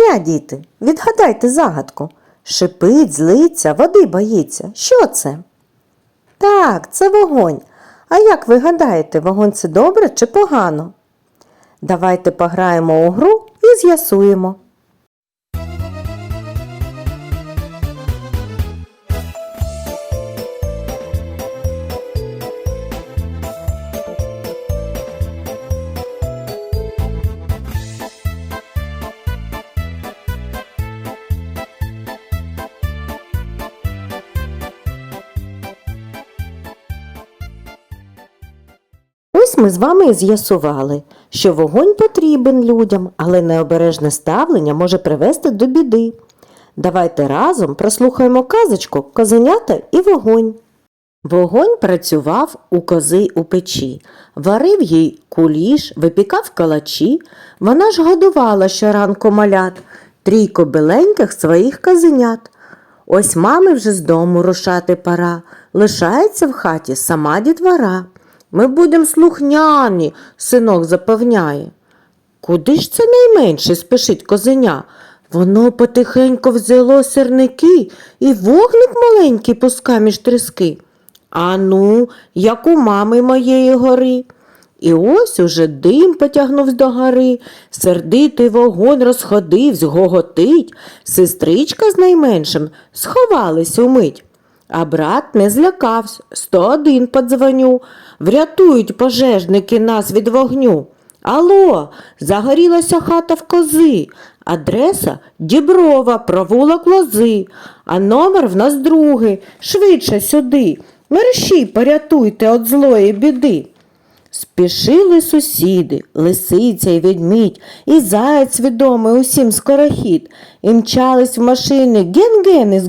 дня, діти. Відгадайте загадку. Шипить, злиться, води боїться. Що це? Так, це вогонь. А як ви гадаєте, вогонь це добре чи погано? Давайте пограємо у гру і з'ясуємо. Ми з вами з'ясували, що вогонь потрібен людям, але необережне ставлення може привести до біди. Давайте разом прослухаємо казочку Козенята і вогонь. Вогонь працював у кози у печі, варив їй куліш, випікав калачі. Вона ж годувала щоранку малят, трійко біленьких своїх козенят. Ось мами вже з дому рушати пора, лишається в хаті сама дітвора. Ми будем слухняні, синок запевняє. Куди ж це найменше спішить козеня? Воно потихеньку взяло сірники і вогник маленький пуска між тріски. А ну, як у мами моєї гори. І ось уже дим потягнувся до гори, сердитий вогонь розходивсь, гоготить, сестричка з найменшим сховались умить. А брат не злякався, 101 подзвоню, врятують пожежники нас від вогню. Алло, загорілася хата в кози, адреса Діброва, провулок лози, а номер в нас другий, швидше сюди. Мерщій порятуйте від злої біди. Спішили сусіди, лисиця й ведмідь, і заяць відомий усім скорохід, і мчались в машини ген-ген із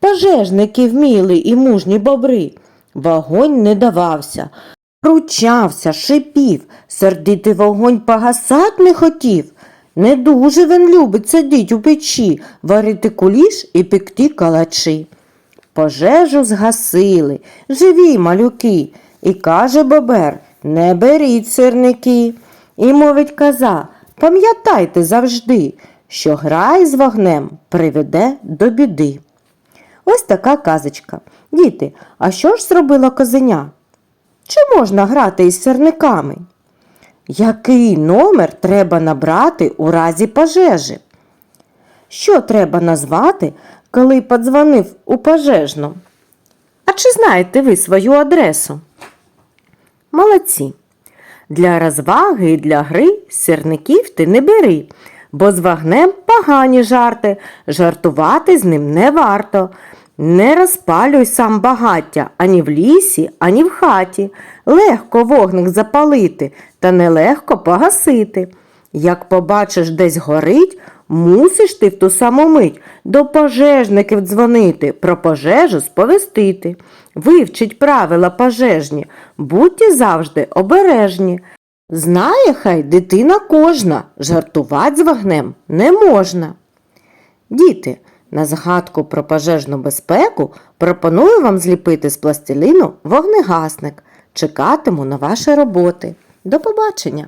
пожежники вміли і мужні бобри. Вогонь не давався, ручався, шипів, сердитий вогонь погасать не хотів. Не дуже він любить сидіть у печі, варити куліш і пекти калачі. Пожежу згасили, живі малюки, і каже бобер, не беріть сирники. І мовить коза, пам'ятайте завжди, що гра із вогнем приведе до біди. Ось така казочка. Діти, а що ж зробила козеня? Чи можна грати із сирниками? Який номер треба набрати у разі пожежі? Що треба назвати, коли подзвонив у пожежну? А чи знаєте ви свою адресу? Молодці. Для розваги і для гри сірників ти не бери, бо з вогнем погані жарти, жартувати з ним не варто. Не розпалюй сам багаття ані в лісі, ані в хаті. Легко вогник запалити, та нелегко погасити. Як побачиш, десь горить, мусиш ти в ту саму мить до пожежників дзвонити, про пожежу сповістити. Вивчить правила пожежні, будьте завжди обережні. Знає хай дитина кожна, жартувати з вогнем не можна. Діти, на згадку про пожежну безпеку пропоную вам зліпити з пластиліну вогнегасник. Чекатиму на ваші роботи. До побачення!